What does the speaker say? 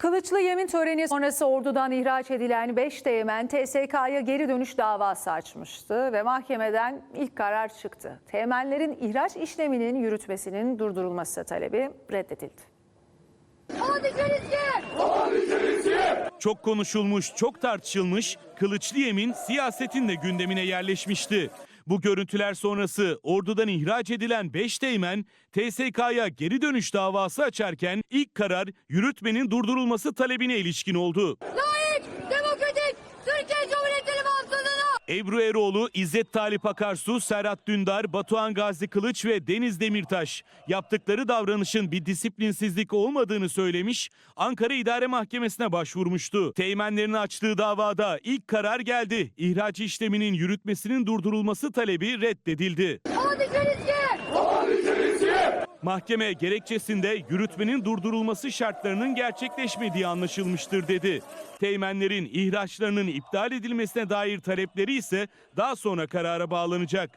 Kılıçlı yemin töreni sonrası ordudan ihraç edilen 5 teğmen TSK'ya geri dönüş davası açmıştı ve mahkemeden ilk karar çıktı. Teğmenlerin ihraç işleminin yürütmesinin durdurulması talebi reddedildi. Çok konuşulmuş, çok tartışılmış, Kılıçlı Yemin siyasetin de gündemine yerleşmişti. Bu görüntüler sonrası ordudan ihraç edilen 5 teğmen TSK'ya geri dönüş davası açarken ilk karar yürütmenin durdurulması talebine ilişkin oldu. Layık, Ebru Eroğlu, İzzet Talip Akarsu, Serhat Dündar, Batuhan Gazi Kılıç ve Deniz Demirtaş yaptıkları davranışın bir disiplinsizlik olmadığını söylemiş, Ankara İdare Mahkemesi'ne başvurmuştu. Teğmenlerin açtığı davada ilk karar geldi. İhraç işleminin yürütmesinin durdurulması talebi reddedildi. Hadi Çelişki! Mahkeme gerekçesinde yürütmenin durdurulması şartlarının gerçekleşmediği anlaşılmıştır dedi. Teğmenlerin ihraçlarının iptal edilmesine dair talepleri ise daha sonra karara bağlanacak.